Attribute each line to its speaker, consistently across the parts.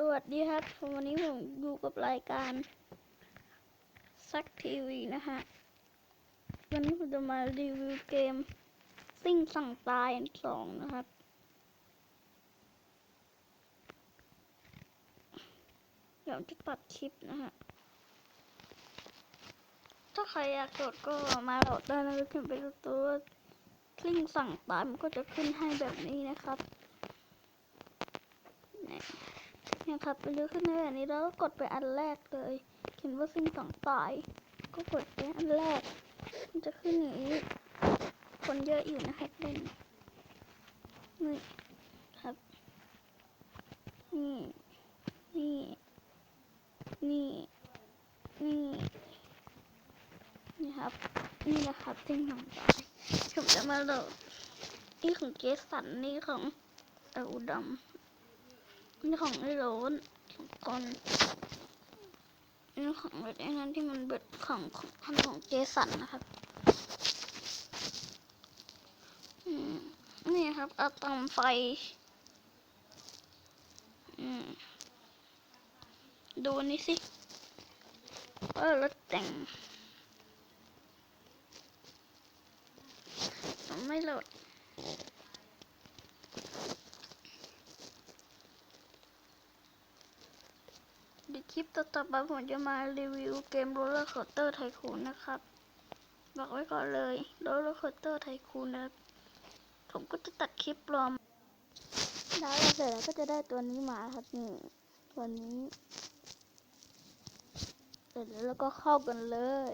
Speaker 1: สวัสดีครับ วันนี้ผมอยู่กับรายการซักทีวีนะฮะ วันนี้ผมจะมารีวิวเกมซิ่งสั่งตายสองนะครับ เดี๋ยวจะตัดคลิปนะฮะ ถ้าใครอยากโหลดก็มาโหลดได้นะพิมพ์ไปตัวซิ่งสั่งตายมันก็จะขึ้นให้แบบนี้นะครับเนี่ย เนี่ยครับไปเลือกขึ้นในแบบนี้แล้วก็กดไปอันแรกเลยเขียนว่าสิ่งสองตาย ก็กดไปอันแรก มันจะขึ้นอย่างนี้ คนเยอะอยู่นะครับเล่นนี่ครับ นี่ นี่ นี่ นี่ นี่ครับ นี่นะครับสิ่งสองตายผมจะมาโหลดนี่ของเจสันนี่ของเอออุดม นี่ของไอ้โรนของคนนี่ของไอ้นั้นที่มันเบิดของของของของเจสันนะครับอืมนี่ครับอะตอมไฟอืมดูนี่สิว่ารถแต่งไม่โหลด คลิปต่อๆไปผมจะมารีวิวเกม Roller Coaster Tycoon นะครับ บอกไว้ก่อนเลย Roller Coaster Tycoon นะครับ ผมก็จะตัดคลิปปลอมได้วเสร็จแล้วก็จะได้ตัวนี้มาครับนี่ตัวนี้ เสร็จแล้วก็เข้ากันเลย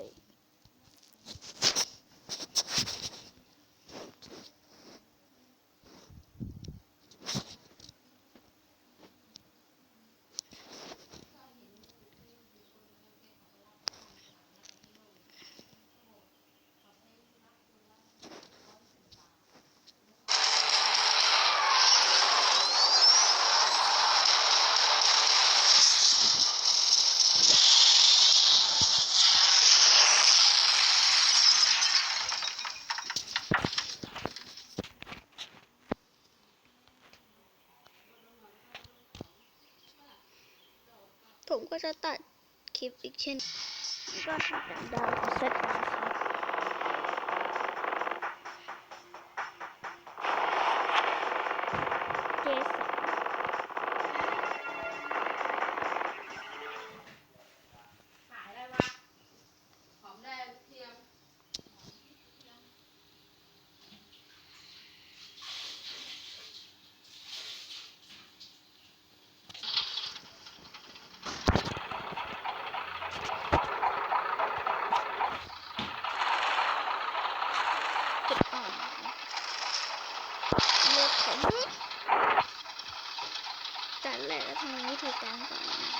Speaker 1: ก็จะตัดคลิปอีกเช่นก็ทำเป็นดาวเซตนะครับ
Speaker 2: ทำ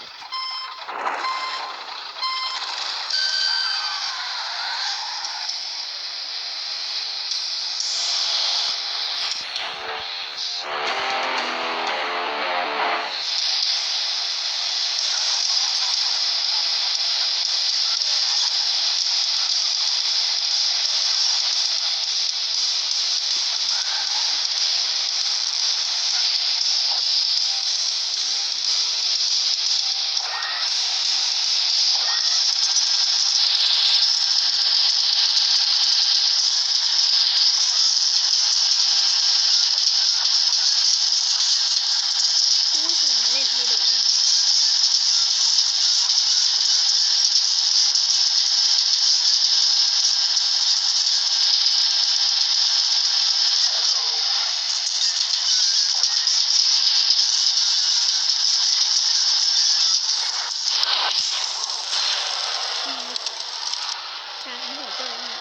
Speaker 1: 你好怪异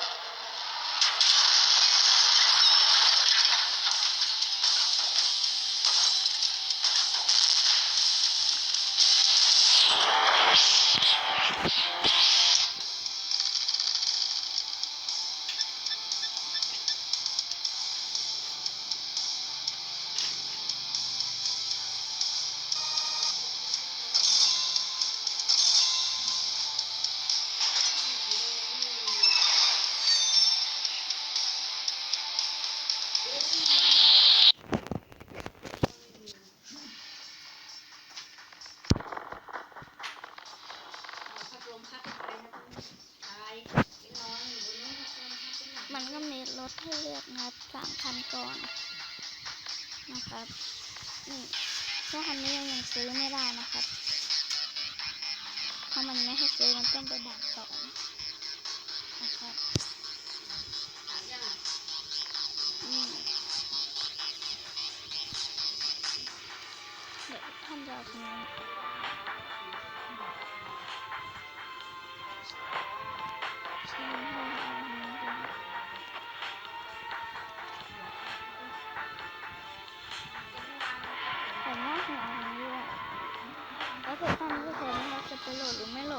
Speaker 1: รถให้เลือกนะครับสามคันก่อนนะครับนี่ถ้าคันนี้ยังยังซื้อไม่ได้นะครับ ถ้ามันไม่ให้ซื้อมันต้องไปด่านสอง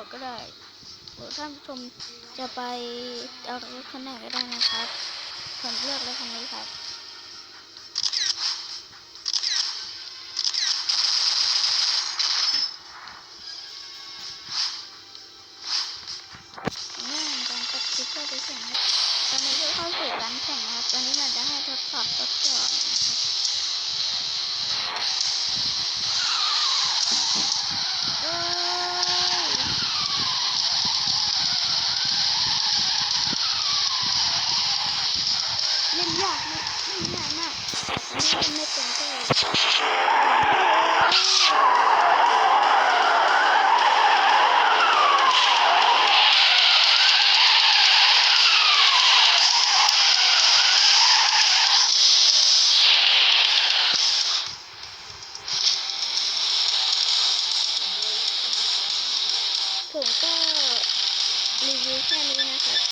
Speaker 1: อไม่โหลดก็ได้หรือท่านผู้ชมจะไปเอารถคันไหนก็ได้นะครับผมเลือกรถคันนี้ครับ ไม่เป็นก็เลยถึงก็รีวิวแค่นี้